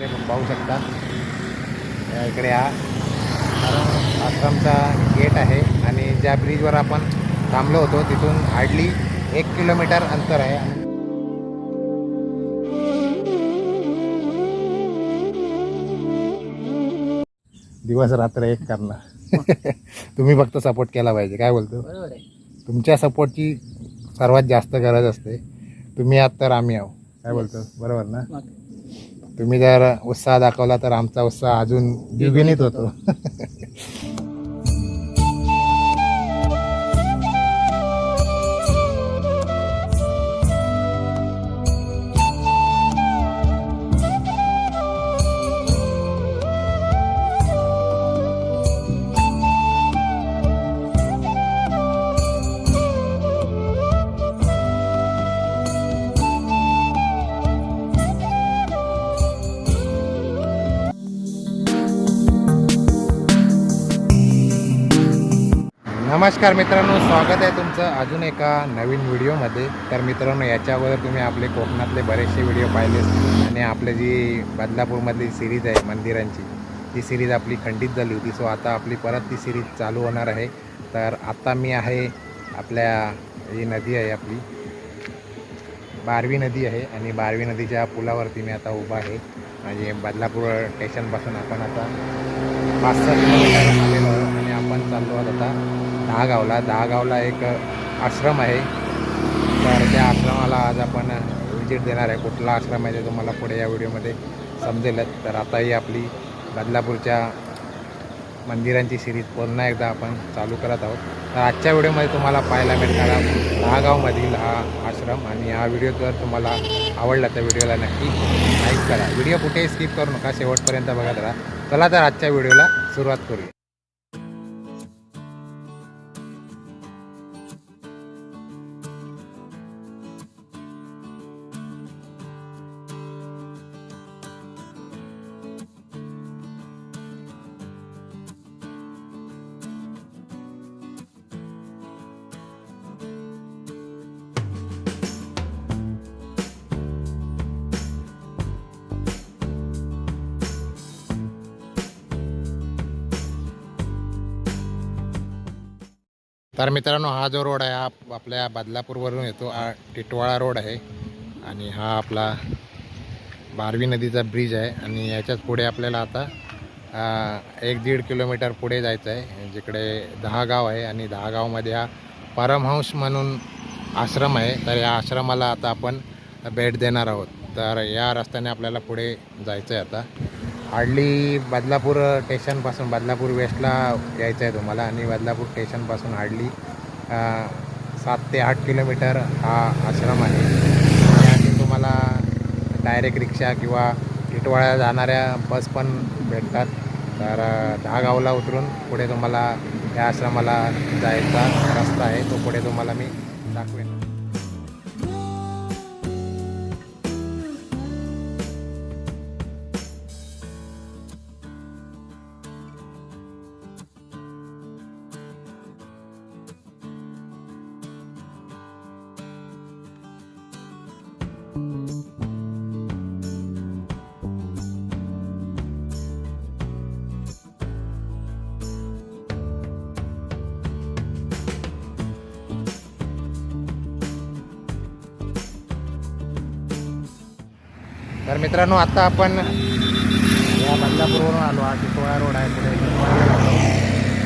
पाहू शकता. या इकडे हा आश्रमचा गेट आहे आणि ज्या ब्रिजवर आपण थांबलो होतो तिथून हार्डली एक किलोमीटर अंतर आहे. आणि दिवस रात्र एक करणार. तुम्ही फक्त सपोर्ट केला पाहिजे. काय बोलतो? बरोबर आहे. तुमच्या सपोर्टची सर्वात जास्त गरज असते. तुम्ही आहात तर आम्ही आहो काय बोलतो? बरोबर ना? तुम्ही जर उत्साह दाखवला तर आमचा उत्साह अजून द्विगुणित होतो. नमस्कार मित्रांनो स्वागत आहे तुमचं अजून एका नवीन व्हिडिओमध्ये. तर मित्रांनो याच्या अगोदर तुम्ही आपले कोकणातले बरेचसे व्हिडिओ पाहिले आणि आपले जी बदलापूरमधली सिरीज आहे मंदिरांची ती सिरीज आपली खंडित झाली होती. सो आता आपली परत ती सिरीज चालू होणार आहे. तर आता मी आहे आपल्या ही नदी आहे आपली. बारवी नदी आहे आणि बारवी नदीच्या पुलावरती मी आता उभा आहे. म्हणजे बदलापूर स्टेशनपासून आपण आता पाच सहा किलोमीटर आलेलो आणि आपण चाललो आहोत आता दहागावला दहागावला एक आश्रम आहे. तर त्या आश्रमाला आज आपण व्हिजिट देणार आहे. कुठला आश्रम आहे ते तुम्हाला पुढे या व्हिडिओमध्ये समजेलच तर आता ही आपली बदलापूरच्या मंदिरांची सिरीज पुन्हा एकदा आपण चालू करत आहोत. तर आजच्या व्हिडिओमध्ये तुम्हाला पाहायला मिळणार दहागावमधील हा आश्रम आणि हा व्हिडिओ जर तुम्हाला आवडला तर व्हिडिओला नक्की लाईक करा. व्हिडिओ कुठेही स्किप करू नका. शेवटपर्यंत बघत राहा. चला तर आजच्या व्हिडिओला सुरुवात करूया. तर मित्रांनो हा जो रोड आहे हा आपल्या बदलापूरवरून येतो. हा टिटवाळा रोड आहे आणि हा आपला बारवी नदीचा ब्रिज आहे आणि याच्याच पुढे आपल्याला आता एक दीड किलोमीटर पुढे जायचं आहे जिकडे दहा गाव आहे आणि दहा गावमध्ये हा परमहंस म्हणून आश्रम आहे. तर या आश्रमाला आता आपण भेट देणार आहोत. तर या रस्त्याने आपल्याला पुढे जायचं आहे आता. हार्डली बदलापूर स्टेशनपासून बदलापूर वेस्टला यायचं आहे तुम्हाला. आणि बदलापूर स्टेशनपासून हार्डली सात ते आठ किलोमीटर हा आश्रम आहे. आणि तुम्हाला डायरेक्ट रिक्षा किंवा इटवाळ्या जाणाऱ्या बस पण भेटतात. तर दहागावला उतरून पुढे तुम्हाला या आश्रमाला जायचा रस्ता आहे. तो पुढे तुम्हाला मी दाखवेन. तर मित्रांनो आता आपण या बदलापूरवरून आलो. हा टिटोळा रोड आहे पुढे. आलो.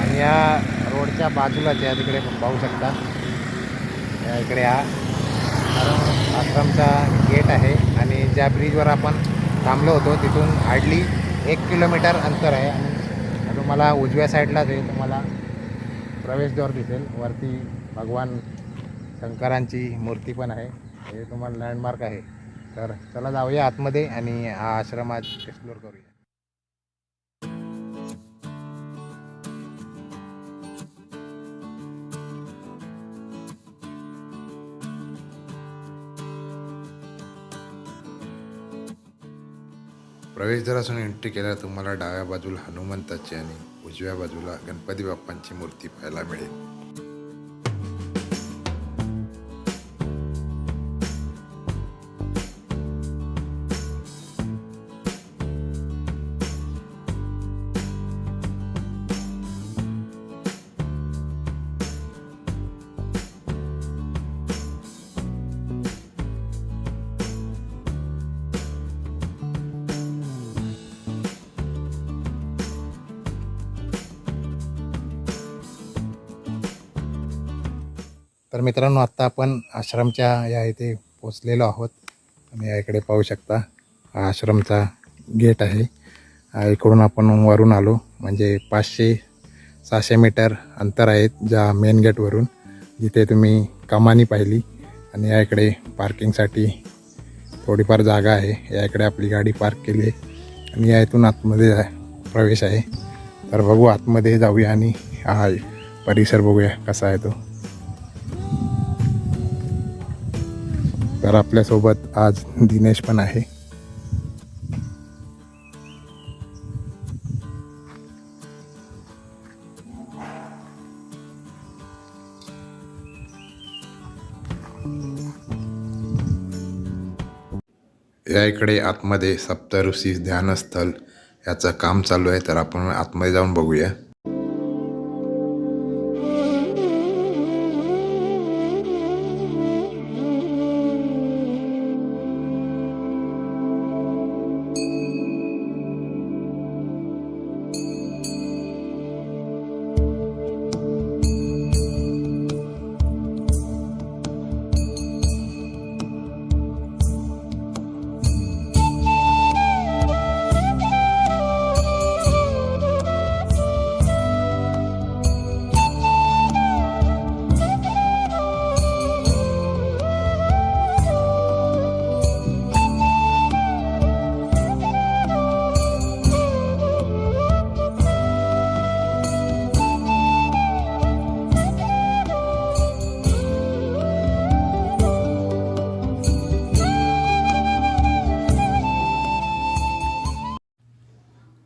आणि या रोडच्या बाजूलाच या तिकडे पाहू शकता. या इकडे हा. आश्रमचा गेट आहे आणि ज्या ब्रिजवर आपण थांबलो होतो तिथून हार्डली एक किलोमीटर अंतर आहे. आणि तुम्हाला उजव्या साईडलाच आहे तुम्हाला प्रवेशद्वार दिसेल वरती भगवान शंकरांची मूर्ती पण आहे. हे तुम्हाला लँडमार्क आहे. तर चला जाऊया आतमध्ये आणि हा आश्रमात एक्सप्लोर करूया. प्रवेशद्वारासून एंट्री केल्यावर तुम्हाला डाव्या बाजूला हनुमंताची आणि उजव्या बाजूला गणपती बाप्पांची मूर्ती पाहायला मिळेल. तर मित्रांनो आत्ता आपण आश्रमच्या या इथे पोचलेलो आहोत. आणि या इकडे पाहू शकता हा आश्रमचा गेट आहे. इकडून आपण वरून आलो म्हणजे पाचशे सहाशे मीटर अंतर आहेत ज्या मेन गेटवरून जिथे तुम्ही कमानी पाहिली आणि या इकडे पार्किंगसाठी थोडीफार जागा आहे. या इकडे आपली गाडी पार्क केली आहे आणि या इथून आतमध्ये जा- प्रवेश आहे. तर बघू आतमध्ये जाऊया आणि हा परिसर बघूया कसा आहे तो. तर आपल्यासोबत आज दिनेश पण आहे. या इकडे आतमध्ये सप्तऋषी ध्यानस्थल याचं काम चालू आहे तर आपण आतमध्ये जाऊन बघूया.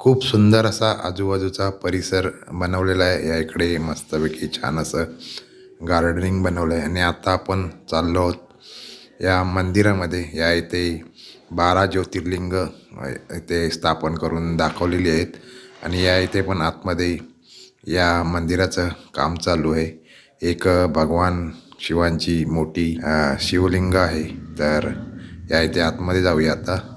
खूप सुंदर असा आजूबाजूचा परिसर बनवलेला आहे. या इकडे मस्तपैकी छान असं गार्डनिंग बनवलं आहे आणि आता आपण चाललो आहोत या मंदिरामध्ये. या इथे बारा ज्योतिर्लिंग इथे स्थापन करून दाखवलेली आहेत. आणि या इथे पण आतमध्ये या मंदिराचं काम चालू आहे. एक भगवान शिवांची मोठी शिवलिंग आहे. तर या इथे आतमध्ये जाऊया आता.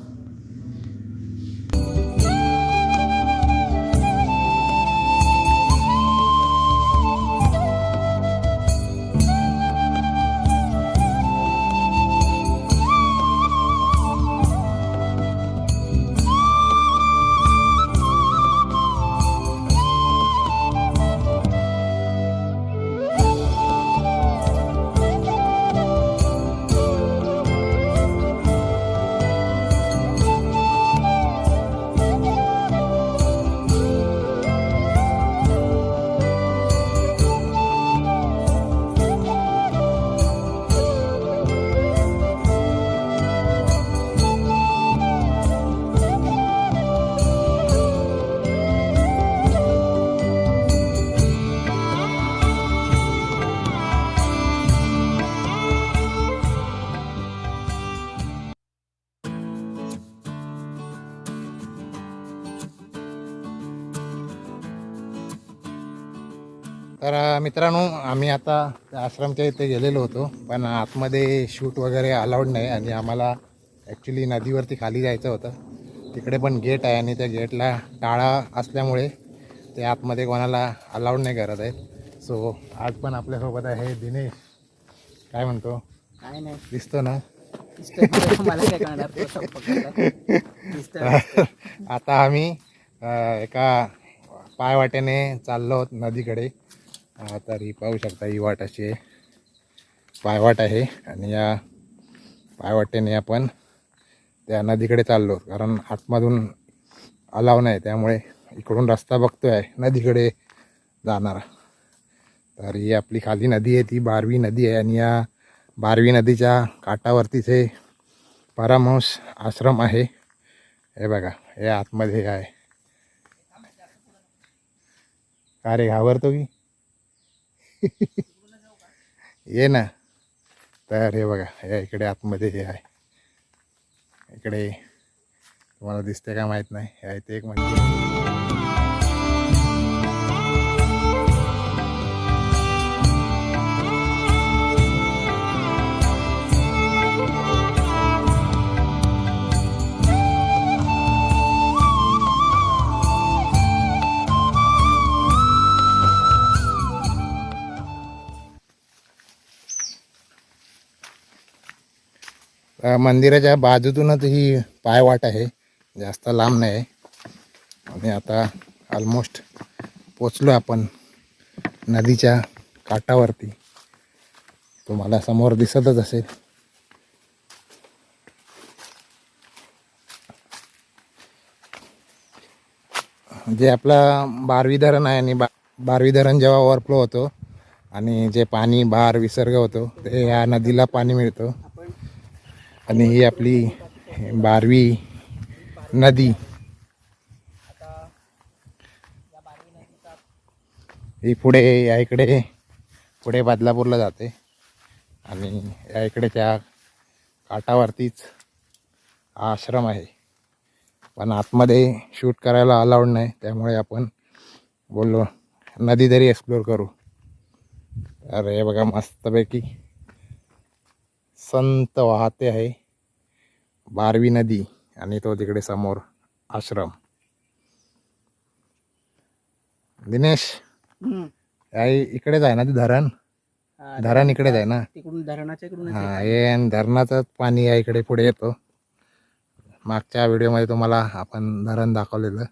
मित्रांनो आम्ही आता आश्रमच्या इथे गेलेलो होतो पण आतमध्ये शूट वगैरे अलाउड नाही आणि आम्हाला ॲक्च्युली नदीवरती खाली जायचं होतं. तिकडे पण गेट आहे आणि त्या गेटला टाळा असल्यामुळे ते आतमध्ये कोणाला अलाउड नाही करत आहेत. सो आज पण आपल्यासोबत आहे दिनेश. काय म्हणतो? काय नाही. दिसतो ना. आता आम्ही एका पायवाटेने चाललो आहोत नदीकडे. तर ही पाहू शकता ही वाट अशी आहे. पायवाट आहे आणि या पायवाटेने आपण त्या नदीकडे चाललो कारण आतमधून अलाव नाही त्यामुळे इकडून रस्ता बघतोय आहे नदीकडे जाणारा. तर ही आपली खाली नदी आहे ती बारवी नदी आहे आणि या बारवी नदीच्या काठावरतीच हे आश्रम आहे. हे बघा हे आतमध्ये आहे. का रे घाबरतो की? ये ना. तयार हे बघा. या इकडे आतमध्ये हे आहे. इकडे तुम्हाला दिसते का माहीत नाही. या इथे एक म्हणजे मंदिराच्या बाजूतूनच ही पायवाट आहे. जास्त लांब नाही. आहे आणि आता ऑलमोस्ट पोचलो आपण नदीच्या काठावरती. तुम्हाला समोर दिसतच असेल. जे आपला बारवी धरण आहे आणि बा बारवी धरण जेव्हा ओव्हरफ्लो होतो आणि जे पाणी बार विसर्ग होतो ते या नदीला पाणी मिळतं. आणि ही आपली बारवी नदी. ही पुढे या इकडे पुढे बदलापूरला जाते. आणि या इकडे त्या काठावरतीच हा आश्रम आहे. पण आतमध्ये शूट करायला अलाउड नाही त्यामुळे आपण बोललो नदी तरी एक्सप्लोर करू. अरे बघा मस्तपैकी संत वाहते आहे बारवी नदी आणि तो तिकडे समोर आश्रम. दिनेश. या इकडेच आहे ना ते धरण? धरण इकडेच आहे ना? तिकडून धरणाच्या इकडून हा हे आणि पाणी या इकडे पुढे येतो. मागच्या व्हिडिओमध्ये तुम्हाला आपण धरण दाखवलेलं.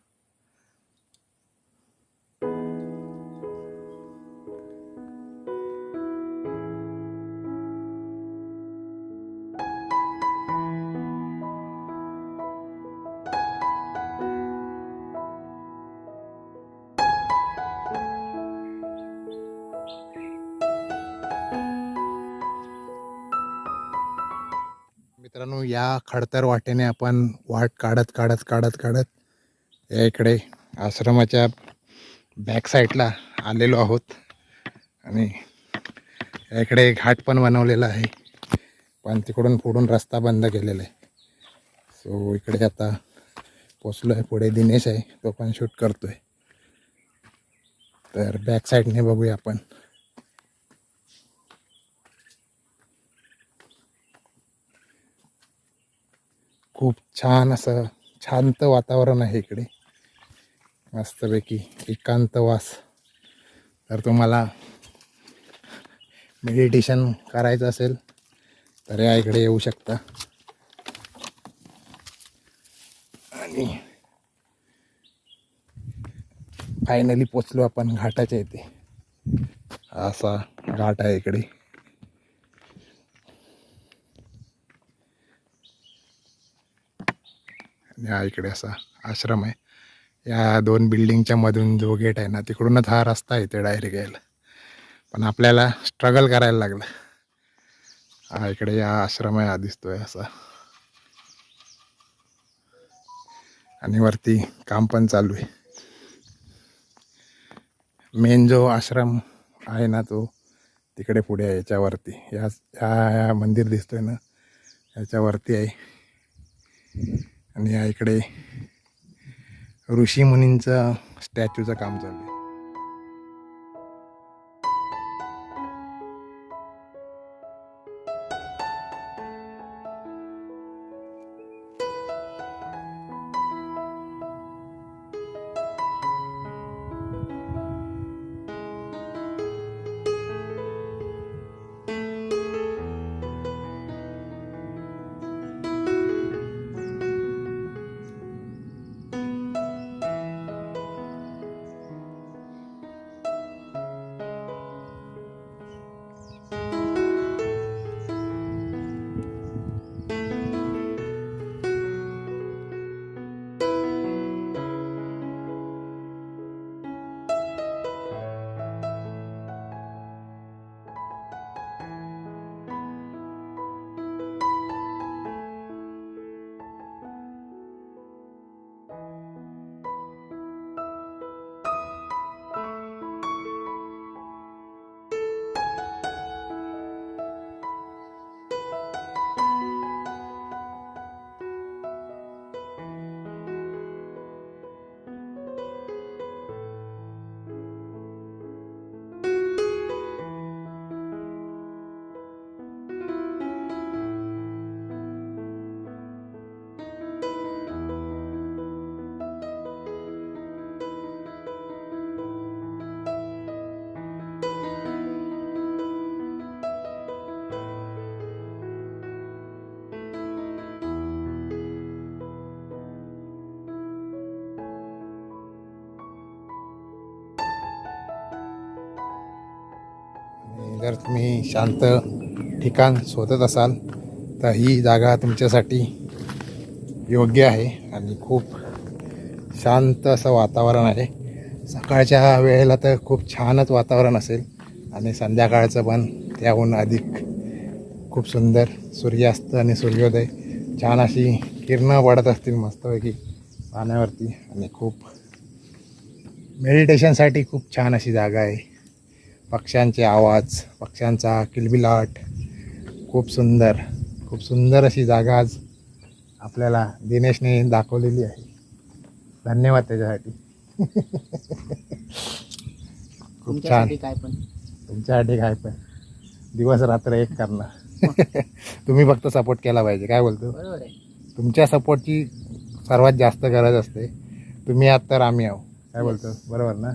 मित्रांनो या खडतर वाटेने आपण वाट काढत काढत काढत काढत या इकडे आश्रमाच्या बॅक साईडला आलेलो आहोत. आणि या इकडे घाट पण बनवलेला आहे. पण तिकडून पुढून रस्ता बंद केलेला आहे. सो इकडे आता पोचलो आहे पुढे दिनेश आहे तो पण शूट करतो आहे तर बॅक साईडने बघूया आपण. खूप छान असं शांत वातावरण आहे इकडे. मस्तपैकी एकांतवास तर तुम्हाला मेडिटेशन करायचं असेल तर या इकडे येऊ शकता. आणि फायनली पोचलो आपण घाटाच्या इथे. असा घाट आहे इकडे. या इकडे असा आश्रम आहे. या दोन बिल्डिंगच्या मधून जो गेट आहे ना तिकडूनच हा रस्ता आहे डायरेक्ट यायला. पण आपल्याला स्ट्रगल करायला लागलं. हा इकडे या आश्रम आहे हा दिसतोय असा. आणि वरती काम पण चालू आहे. मेन जो आश्रम आहे ना तो तिकडे पुढे आहे याच्यावरती. या या या मंदिर दिसतोय ना याच्यावरती आहे. आणि या इकडे ऋषी मुनींचं स्टॅच्यूचं काम चालू आहे. जर तुम्ही शांत ठिकाण शोधत असाल तर ही जागा तुमच्यासाठी योग्य आहे आणि खूप शांत असं वातावरण आहे. सकाळच्या वेळेला तर खूप छानच वातावरण असेल आणि संध्याकाळचं पण त्याहून अधिक खूप सुंदर सूर्यास्त आणि सूर्योदय. छान अशी किरणं पडत असतील मस्तपैकी पाण्यावरती आणि खूप मेडिटेशनसाठी खूप छान अशी जागा आहे. पक्ष्यांचे आवाज पक्ष्यांचा किलबिलाट. खूप सुंदर खूप सुंदर अशी जागा आज आपल्याला दिनेशने दाखवलेली आहे. धन्यवाद त्याच्यासाठी. खूप छान. तुमच्यासाठी काय पण. तुमच्यासाठी काय पण. दिवस रात्र एक करणं तुम्ही फक्त सपोर्ट केला पाहिजे काय बोलतो? तुमच्या सपोर्टची सर्वात जास्त गरज असते. तुम्ही आहात तर आम्ही आहो काय बोलतो? बरोबर ना?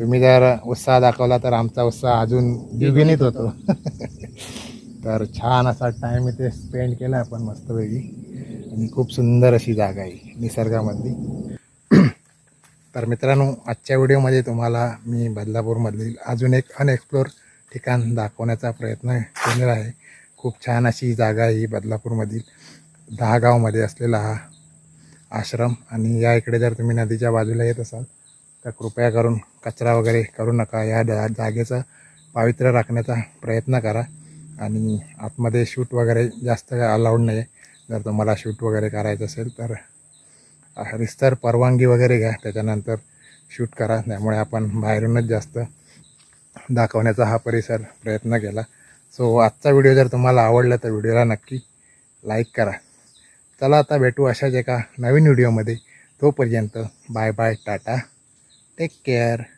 तुम्ही जर उत्साह दाखवला तर आमचा उत्साह अजून द्विगुणित होतो. तर छान असा टाईम इथे स्पेंड केला आपण मस्तपैकी. आणि खूप सुंदर अशी जागा आहे निसर्गामधली. तर मित्रांनो आजच्या व्हिडिओमध्ये तुम्हाला मी बदलापूरमधील अजून एक अनएक्सप्लोर ठिकाण दाखवण्याचा प्रयत्न केलेला आहे. खूप छान अशी जागा आहे ही बदलापूरमधील. दहागावमध्ये असलेला हा आश्रम. आणि या इकडे जर तुम्ही नदीच्या बाजूला येत असाल तर कृपया करून कचरा वगैरे करू नका. या जागेचं पावित्र्य राखण्याचा प्रयत्न करा आणि आतमध्ये शूट वगैरे जास्त अलाउड नाही. जर तुम्हाला शूट वगैरे करायचं असेल तर रिस्तर परवानगी वगैरे घ्या. त्याच्यानंतर शूट करा. त्यामुळे आपण बाहेरूनच जास्त दाखवण्याचा हा परिसर प्रयत्न केला. सो आजचा व्हिडिओ जर तुम्हाला आवडला तर व्हिडिओला नक्की लाईक करा. चला आता भेटू अशाच एका नवीन व्हिडिओमध्ये. तोपर्यंत bye bye tata. Take care.